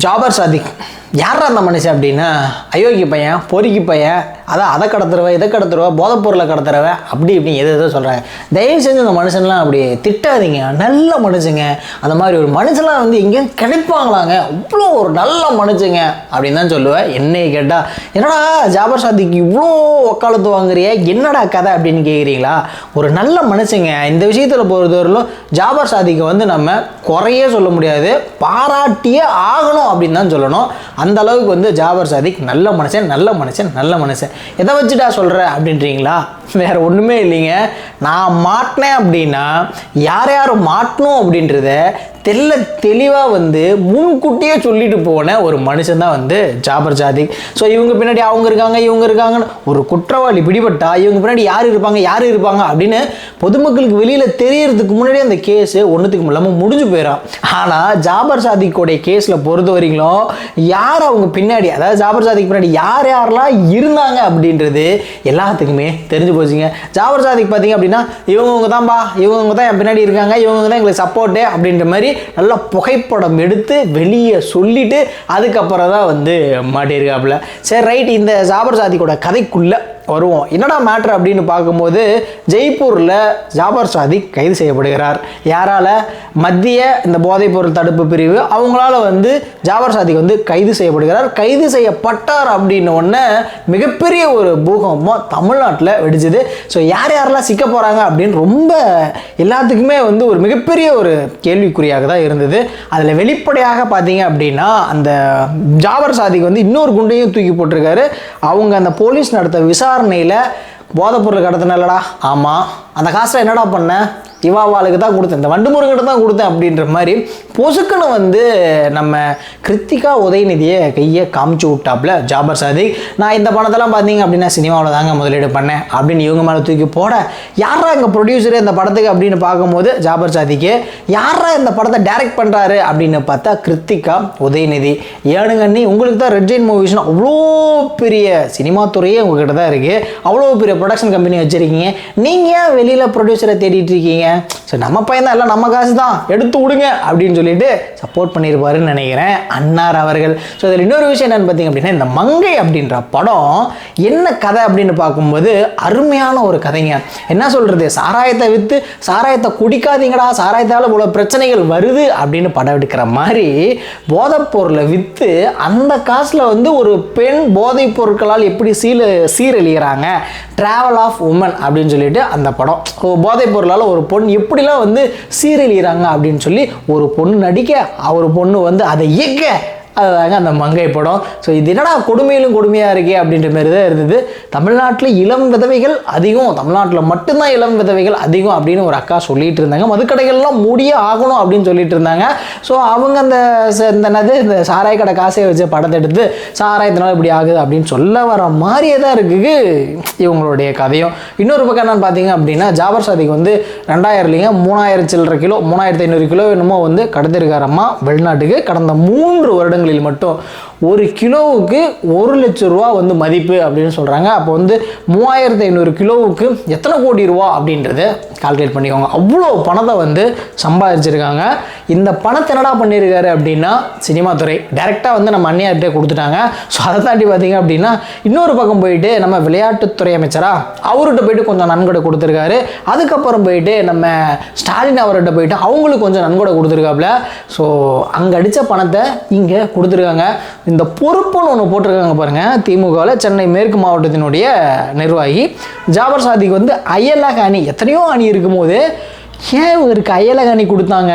ஜாபர் சாதிக் யாரா அந்த மனுஷன் அப்படின்னா? அயோக்கிய பையன் பொறுக்கி பையன் அதான் அதை கடத்துறவ இதை கடத்துறவ போதைப்பொருளை கடத்துறவ அப்படி இப்படி எது எதோ சொல்கிறாங்க தயவு செஞ்சு அந்த மனுஷன்லாம் அப்படி திட்டாதீங்க. நல்ல மனுஷங்க. அந்த மாதிரி ஒரு மனுஷன்லாம் வந்து எங்கேயும் கிடைப்பாங்களாங்க. இவ்வளோ ஒரு நல்ல மனுஷங்க அப்படின்னு தான் சொல்லுவேன். என்னை கேட்டால் என்னடா ஜாபர் சாதிக்கு இவ்வளோ வக்காலத்து வாங்குறிய? என்னடா கதை? அப்படின்னு கேட்குறீங்களா ஒரு நல்ல மனுஷங்க. இந்த விஷயத்தில் பொறுத்தவரையிலும் ஜாபர் சாதிக்கு வந்து நம்ம குறையே சொல்ல முடியாது. பாராட்டியே ஆகணும் அப்படின்னு தான் சொல்லணும். அந்த அளவுக்கு வந்து ஜாபர் சாதிக் நல்ல மனுஷன் நல்ல மனுஷன் நல்ல மனுஷன். எதை வச்சுட்டா சொல்கிற அப்படின்றீங்களா? வேற ஒன்றுமே இல்லைங்க. நான் மாட்டினேன் அப்படின்னா யார் யார் மாட்டணும் அப்படின்றத தெல்ல தெளிவாக வந்து முன்கூட்டியே சொல்லிட்டு போன ஒரு மனுஷன் தான் வந்து ஜாபர் ஜாதிக். ஸோ இவங்க பின்னாடி அவங்க இருக்காங்க இவங்க இருக்காங்கன்னு ஒரு குற்றவாளி பிடிபட்டா இவங்க பின்னாடி யார் இருப்பாங்க யார் இருப்பாங்க அப்படின்னு பொதுமக்களுக்கு வெளியில் தெரியறதுக்கு முன்னாடி அந்த கேஸ் ஒன்றுத்துக்கு இல்லாமல் முடிஞ்சு போயிடும். ஆனால் ஜாபர் சாதிக்கோடைய கேஸில் பொறுத்த வரைக்கும் யார் அவங்க பின்னாடி அதாவது ஜாபர் சாதிக்கு பின்னாடி யார் யாரெல்லாம் இருந்தாங்க அப்படின்றது எல்லாத்துக்குமே தெரிஞ்சு போச்சுங்க. ஜாபர் சாதிக் பார்த்தீங்க அப்படின்னா இவங்க தான்ப்பா இவங்க தான் என் பின்னாடி இருக்காங்க இவங்க தான் எங்களுக்கு சப்போர்ட்டு அப்படின்ற மாதிரி நல்லா புகைப்படம் எடுத்து வெளியே சொல்லிட்டு அதுக்கப்புறம் தான் வந்து மாட்டியிருக்காப்புல. சரி ரைட் இந்த ஜாபர் சாதிக்கோட கதைக்குள்ளே வருவோம். என்னடா மேட்ரு அப்படின்னு பார்க்கும்போது ஜெய்ப்பூரில் ஜாபர் சாதிக் கைது செய்யப்படுகிறார். யாரால? மத்திய இந்த போதைப்பொருள் தடுப்பு பிரிவு அவங்களால வந்து ஜாபர் சாதிக் வந்து கைது செய்யப்படுகிறார். கைது செய்யப்பட்டார் அப்படின்னு ஒன்று மிகப்பெரிய ஒரு பூகம்பம் தமிழ்நாட்டில் வெடிச்சுது. ஸோ யார் யாரெல்லாம் சிக்க போகிறாங்க அப்படின்னு ரொம்ப எல்லாத்துக்குமே வந்து ஒரு மிகப்பெரிய ஒரு கேள்விக்குறியாக தான் இருந்தது. அதில் வெளிப்படையாக பார்த்தீங்க அப்படின்னா அந்த ஜாபர் சாதிக் வந்து இன்னொரு குண்டையும் தூக்கி போட்டிருக்காரு. அவங்க அந்த போலீஸ் நடத்த விசாரணையில் போதைப்பொருள் கடத்தினல்லடா ஆமாம் அந்த காசில் என்னடா பண்ண? இவாவாளுக்கு தான் கொடுத்தேன். இந்த வண்டுமுருகிட்ட தான் கொடுத்தேன் அப்படின்ற மாதிரி பொசுக்குன்னு வந்து நம்ம கிருத்திகா உதயநிதியை கையை காமிச்சு விட்டாப்புல ஜாபர் சாதிக் நான் இந்த பணத்தெல்லாம் பார்த்தீங்க அப்படின்னா சினிமாவில் தாங்க முதலீடு பண்ணேன் அப்படின்னு இவங்க மேலே தூக்கி போட யாரா எங்கள் ப்ரொடியூசரு இந்த படத்துக்கு? அப்படின்னு பார்க்கும்போது ஜாபர் சாதிக்கு யாரா இந்த படத்தை டைரக்ட் பண்ணுறாரு அப்படின்னு பார்த்தா கிருத்திகா உதயநிதி ஏனுங்கண்ணி உங்களுக்கு தான் ரெட் ஜெயின் மூவிஸ்னு அவ்வளோ பெரிய சினிமா துறையே உங்ககிட்ட தான் இருக்குது அவ்வளோ பெரிய ப்ரொடக்ஷன் கம்பெனி வச்சுருக்கீங்க. நீங்கள் ஏன் வெளியில் ப்ரொடியூசரை தேடிட்டு இருக்கீங்க? சரி நம்ம பையன் தான் எல்லாம் நம்ம காசு தான் எடுத்து விடுங்க அப்படின்னு சொல்லிட்டு சப்போர்ட் பண்ணியிருப்பாருன்னு நினைக்கிறேன் அன்னார் அவர்கள். ஸோ இதில் இன்னொரு விஷயம் என்னென்னு பார்த்தீங்க அப்படின்னா இந்த மங்கை அப்படின்ற படம் என்ன கதை அப்படின்னு பார்க்கும்போது அருமையான ஒரு கதைங்க. என்ன சொல்கிறது சாராயத்தை விற்று சாராயத்தை குடிக்காதீங்கடா சாராயத்தால் இவ்வளோ பிரச்சனைகள் வருது அப்படின்னு படம் எடுக்கிற மாதிரி போதைப்பொருளை விற்று அந்த காசில் வந்து ஒரு பெண் போதைப் பொருட்களால் எப்படி சீல சீரழிகிறாங்க ட்ராவல் ஆஃப் உமன் அப்படின்னு சொல்லிட்டு அந்த படம். போதைப் பொருளால் ஒரு பொண்ணு எப்படிலாம் வந்து சீரழிகிறாங்க அப்படின்னு சொல்லி ஒரு பொண்ணு நடிக்க ஒரு பொண்ணு வந்து அதை இயக்க அதுதாங்க அந்த மங்கை படம். ஸோ இது என்னடா கொடுமையிலும் கொடுமையாக இருக்கே அப்படின்ற மாதிரி தான் இருந்தது. தமிழ்நாட்டில் இளம் விதவைகள் அதிகம். தமிழ்நாட்டில் மட்டும்தான் இளம் விதவைகள் அதிகம் அப்படின்னு ஒரு அக்கா சொல்லிட்டு இருந்தாங்க. மதுக்கடைகள்லாம் மூடியே ஆகணும் அப்படின்னு சொல்லிட்டு இருந்தாங்க. ஸோ அவங்க அந்த ச- இந்த என்னது இந்த சாராய கடை காசை வச்சு படத்தை எடுத்து சாராயத்தினால இப்படி ஆகுது அப்படின்னு சொல்ல வர மாதிரியே தான் இருக்குது இவங்களுடைய கதையும். இன்னொரு பக்கம் என்னன்னு பார்த்தீங்க அப்படின்னா ஜாபர் சாதிக்கு வந்து ரெண்டாயிரம்லிங்க மூணாயிரம் சில்லற கிலோ மூணாயிரத்தி ஐநூறு கிலோ என்னமோ வந்து கடத்திருக்காரம்மா வெளிநாட்டுக்கு. கடந்த மூன்று வருடங்கள் வருடங்களில் மட்டும் ஒரு கிலோவுக்கு ஒரு லட்ச ரூபா வந்து மதிப்பு அப்படின்னு சொல்கிறாங்க அப்போ வந்து மூவாயிரத்து ஐநூறு கிலோவுக்கு எத்தனை கோடி ரூபா அப்படின்றத கால்குலேட் பண்ணிக்கோங்க. அவ்வளோ பணத்தை வந்து சம்பாதிச்சிருக்காங்க. இந்த பணத்தை என்னடா பண்ணியிருக்காரு அப்படின்னா சினிமா துறை. டைரெக்டாக வந்து நம்ம அந்நியார்கிட்டே கொடுத்துட்டாங்க. ஸோ அதை தாண்டி பார்த்தீங்க அப்படின்னா இன்னொரு பக்கம் போயிட்டு நம்ம விளையாட்டுத்துறை அமைச்சரா அவர்கிட்ட போயிட்டு கொஞ்சம் நன்கொடை கொடுத்துருக்காரு. அதுக்கப்புறம் போயிட்டு நம்ம ஸ்டாலின் அவர்கிட்ட போயிட்டு அவங்களுக்கு கொஞ்சம் நன்கொடை கொடுத்துருக்காப்புல ஸோ அங்கே அடித்த பணத்தை இங்கே கொடுத்துருக்காங்க. இந்த பொறுப்புன்னு ஒன்று போட்டிருக்காங்க பாருங்கள் திமுகவில் சென்னை மேற்கு மாவட்டத்தினுடைய நிர்வாகி ஜாபர் சாதிக்கு வந்து அயலக அணி. எத்தனையோ அணி இருக்கும்போது ஏன் இவருக்கு அயலக அணி கொடுத்தாங்க?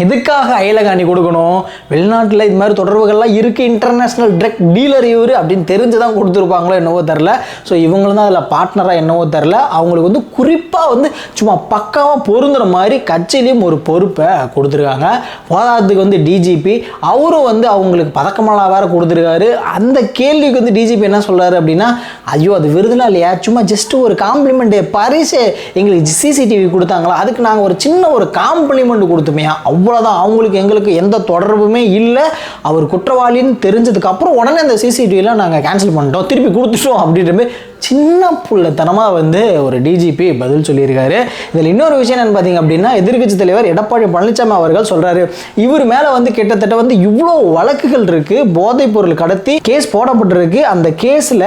எதுக்காக அயலக அணி கொடுக்கணும்? வெளிநாட்டில் இது மாதிரி தொடர்புகள்லாம் இருக்குது இன்டர்நேஷ்னல் ட்ரக் டீலர் இவர் அப்படின்னு தெரிஞ்சு தான் கொடுத்துருப்பாங்களோ என்னவோ தெரில ஸோ இவங்களும் தான் அதில் பார்ட்னராக என்னவோ தெரில அவங்களுக்கு வந்து குறிப்பாக வந்து சும்மா பக்காவாக பொருந்துற மாதிரி கட்சியிலையும் ஒரு பொறுப்பை கொடுத்துருக்காங்க. போதாததுக்கு வந்து டிஜிபி அவரும் வந்து அவங்களுக்கு பதக்கமெல்லாம் வேறு கொடுத்துருக்காரு. அந்த கேள்விக்கு வந்து டிஜிபி என்ன சொல்கிறாரு அப்படின்னா ஐயோ அது விருதுலாம் இல்லையா? சும்மா ஜஸ்ட் ஒரு காம்ப்ளிமெண்ட் பரிசு எங்களுக்கு சிசிடிவி கொடுத்தாங்களா? அதுக்கு நாங்கள் ஒரு சின்ன ஒரு காம்ப்ளிமெண்ட் கொடுத்துமே அவ்வளோதான் அவங்களுக்கு எங்களுக்கு எந்த தொடர்புமே இல்லை. அவர் குற்றவாளின்னு தெரிஞ்சதுக்கப்புறம் உடனே அந்த சிசிடிவிலாம் நாங்கள் கேன்சல் பண்ணிட்டோம். திருப்பி கொடுத்துட்டோம் அப்படின்ற மாதிரி சின்ன புள்ளத்தனமாக வந்து ஒரு டிஜிபி பதில் சொல்லியிருக்காரு. இதில் இன்னொரு விஷயம் என்னன்னு பார்த்தீங்க அப்படின்னா எதிர்க்கட்சி தலைவர் எடப்பாடி பழனிசாமி அவர்கள் சொல்கிறாரு இவர் மேலே வந்து கிட்டத்தட்ட வந்து இவ்வளோ வழக்குகள் இருக்குது போதைப் பொருள் கடத்தி கேஸ் போடப்பட்டிருக்கு. அந்த கேஸில்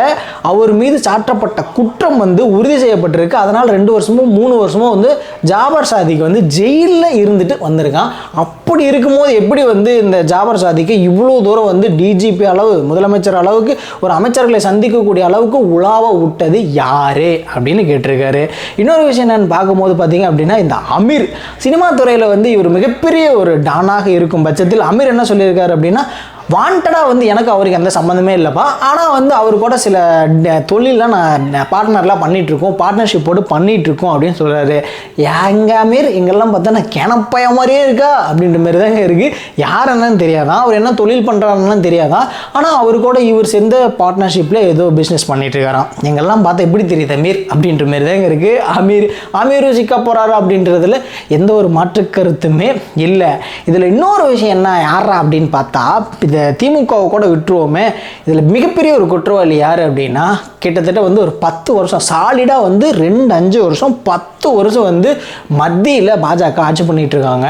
அவர் மீது சாற்றப்பட்ட குற்றம் வந்து உறுதி செய்யப்பட்டிருக்கு. அதனால் ரெண்டு வருஷமும் மூணு வருஷமும் வந்து ஜாபர் சாதிக்கு வந்து ஜெயிலில் இருந்துட்டு வந்திருக்கான். அப்படி இருக்கும்போது எப்படி வந்து இந்த ஜாபர் சாதிக்கு இவ்வளோ தூரம் வந்து டிஜிபி அளவு முதலமைச்சர் அளவுக்கு ஒரு அமைச்சர்களை சந்திக்கக்கூடிய அளவுக்கு உலாவ விட்டது யாரு அப்படின்னு கேட்டிருக்காரு. இன்னொரு விஷயம் என்னன்னு பார்க்கும்போது பார்த்தீங்க அப்படின்னா இந்த அமீர் சினிமா துறையில் வந்து இவர் மிகப்பெரிய ஒரு டானாக இருக்கும் பட்சத்தில் அமீர் என்ன சொல்லியிருக்காரு அப்படின்னா வாண்டடாக வந்து எனக்கு அவருக்கு எந்த சம்மந்தமே இல்லைப்பா. ஆனால் வந்து அவர் கூட சில தொழிலெலாம் நான் பார்ட்னர்லாம் பண்ணிகிட்ருக்கோம் பார்ட்னர்ஷிப் போட்டு பண்ணிகிட்ருக்கோம் அப்படின்னு சொல்கிறாரு எங்க மாரி எங்கெல்லாம் பார்த்தா நான் கிணப்பய மாதிரியே இருக்கா? அப்படின்ற மாதிரி தாங்க இருக்குது யார் என்னன்னு தெரியாதான். அவர் என்ன தொழில் பண்ணுறாருன்னு தெரியாதான். ஆனால் அவர் கூட இவர் சேர்ந்த பார்ட்னர்ஷிப்பில் ஏதோ பிஸ்னஸ் பண்ணிகிட்ருக்காராம் எங்கெல்லாம் பார்த்தா எப்படி தெரியுது அமீர்? அப்படின்ற மாதிரி தாங்க இருக்குது அமீர் அமீரும் சிக்க போகிறாரு அப்படின்றதுல எந்த ஒரு மாற்று கருத்துமே இல்லை. இதில் இன்னொரு விஷயம் என்ன யாரா அப்படின்னு பார்த்தா திமுகவை கூட விட்டுருவோமே. இதில் மிகப்பெரிய ஒரு குற்றவாளி யார் அப்படின்னா கிட்டத்தட்ட வந்து ஒரு பத்து வருஷம் சாலிடாக வந்து ரெண்டு அஞ்சு வருஷம் பத்து வருஷம் வந்து மத்தியில் பாஜக ஆட்சி பண்ணிகிட்டு இருக்காங்க.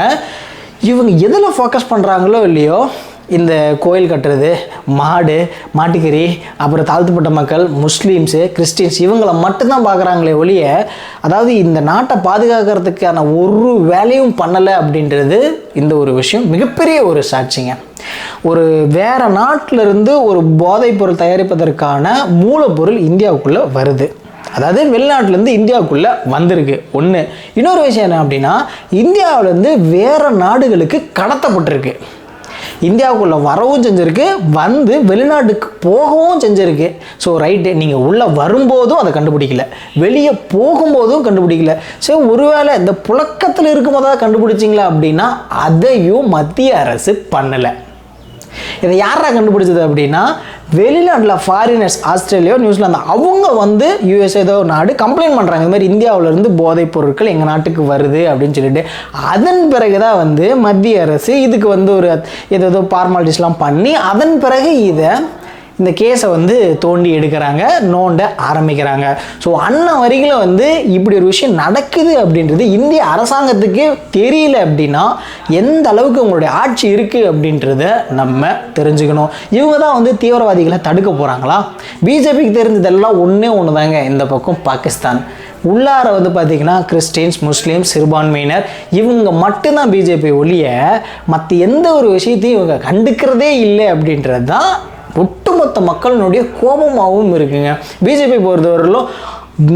இவங்க எதில் ஃபோக்கஸ் பண்ணுறாங்களோ இல்லையோ இந்த கோயில் கட்டுறது மாடு மாட்டுக்கறி அப்புறம் தாழ்த்துப்பட்ட மக்கள் முஸ்லீம்ஸு கிறிஸ்டின்ஸ் இவங்கள மட்டும்தான் பார்க்குறாங்களே ஒழிய அதாவது இந்த நாட்டை பாதுகாக்கிறதுக்கான ஒரு வேலையும் பண்ணலை அப்படின்றது இந்த ஒரு விஷயம் மிகப்பெரிய ஒரு சாட்சிங்க. ஒரு வேற நாட்டிலிருந்து ஒரு போதைப் பொருள் தயாரிப்பதற்கான மூலப்பொருள் இந்தியாவுக்குள்ளே வருது. அதாவது வெளிநாட்டிலேருந்து இந்தியாவுக்குள்ளே வந்திருக்கு. ஒன்று இன்னொரு விஷயம் என்ன அப்படின்னா இந்தியாவிலேருந்து வேறு நாடுகளுக்கு கடத்தப்பட்டிருக்கு. இந்தியாவுக்குள்ளே வரவும் செஞ்சுருக்கு வந்து வெளிநாட்டுக்கு போகவும் செஞ்சுருக்கு. ஸோ ரைட்டு நீங்கள் உள்ளே வரும்போதும் அதை கண்டுபிடிக்கல. வெளியே போகும்போதும் கண்டுபிடிக்கல. சரி ஒருவேளை இந்த புழக்கத்தில் இருக்கும்போது கண்டுபிடிச்சிங்களா அப்படின்னா அதையும் மத்திய அரசு பண்ணலை. இதை யாரா கண்டுபிடிச்சது அப்படின்னா வெளிநாட்டில் ஃபாரினர்ஸ் ஆஸ்திரேலியா நியூசிலாந்து அவங்க வந்து யூஎஸ் ஏதோ ஒரு நாடு கம்ப்ளைண்ட் பண்ணுறாங்க இந்த மாதிரி இந்தியாவிலேருந்து போதைப் பொருட்கள் எங்கள் நாட்டுக்கு வருது அப்படின்னு சொல்லிட்டு. அதன் பிறகு தான் வந்து மத்திய அரசு இதுக்கு வந்து ஒரு ஏதோ ஃபார்மாலிட்டிஸ்லாம் பண்ணி அதன் பிறகு இதை இந்த கேஸை வந்து தோண்டி எடுக்கிறாங்க நோண்ட ஆரம்பிக்கிறாங்க. ஸோ அண்ணன் வரையில் வந்து இப்படி ஒரு விஷயம் நடக்குது அப்படின்றது இந்திய அரசாங்கத்துக்கே தெரியல அப்படின்னா எந்த அளவுக்கு உங்களுடைய ஆட்சி இருக்குது அப்படின்றத நம்ம தெரிஞ்சுக்கணும். இவங்க தான் வந்து தீவிரவாதிகளை தடுக்க போகிறாங்களா பிஜேபிக்கு தெரிஞ்சதெல்லாம் ஒன்றே ஒன்று தாங்க இந்த பக்கம் பாகிஸ்தான். உள்ளார வந்து பார்த்திங்கன்னா கிறிஸ்டின்ஸ் முஸ்லீம்ஸ் சிறுபான்மையினர் இவங்க மட்டும்தான் பிஜேபி ஒழிய மற்ற எந்த ஒரு விஷயத்தையும் இவங்க கண்டுக்கிறதே இல்லை அப்படின்றது தான் ஒட்டுமொத்த மக்களினுடைய கோபமாகவும் இருக்குங்க. பிஜேபி பொறுத்தவரையிலும்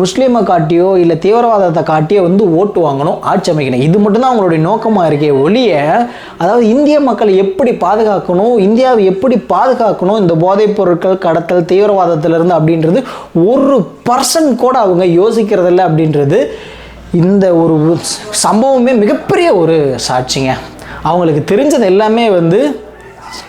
முஸ்லீமை காட்டியோ இல்லை தீவிரவாதத்தை காட்டியோ வந்து ஓட்டு வாங்கணும் ஆட்சி அமைக்கணும். இது மட்டும்தான் அவங்களுடைய நோக்கமாக இருக்கே ஒளிய அதாவது இந்திய மக்களை எப்படி பாதுகாக்கணும் இந்தியாவை எப்படி பாதுகாக்கணும் இந்த போதைப் பொருட்கள் கடத்தல் தீவிரவாதத்திலிருந்து அப்படின்றது ஒரு பர்சன்ட் கூட அவங்க யோசிக்கிறதில்ல அப்படின்றது இந்த ஒரு சம்பவமே மிகப்பெரிய ஒரு சாட்சிங்க. அவங்களுக்கு தெரிஞ்சது எல்லாமே வந்து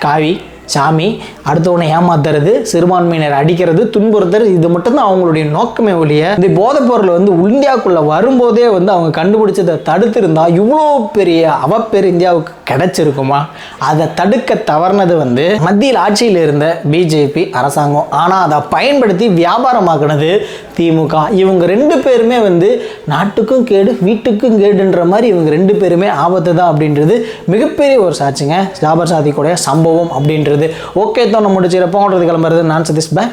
காவி. சாமி அடுத்தவனை ஏமாத்துறது சிறுபான்மையினர் அடிக்கிறது துன்புறுத்துறது இது மட்டும்தான் அவங்களுடைய நோக்கமே ஒழிய இந்த போதைப் பொருள் வந்து இந்தியாவுக்குள்ள வரும்போதே வந்து அவங்க கண்டுபிடிச்சதை தடுத்திருந்தா இவ்வளோ பெரிய அவப்பேர் இந்தியாவுக்கு கிடைச்சிருக்குமா? அதை தடுக்க தவறுனது வந்து மத்தியில் ஆட்சியில் இருந்த பிஜேபி அரசாங்கம். ஆனால் அதை பயன்படுத்தி வியாபாரமாக்குனது திமுக. இவங்க ரெண்டு பேருமே வந்து நாட்டுக்கும் கேடு வீட்டுக்கும் கேடுன்ற மாதிரி இவங்க ரெண்டு பேருமே ஆபத்து தான் அப்படின்றது மிகப்பெரிய ஒரு சாட்சிங்க. ஜாபர் சாதிக்குடைய சம்பவம் அப்படின்றது. ஓகே தோணை முடிச்சு போகிறது கிளம்புறது நான் சதீஷ். பை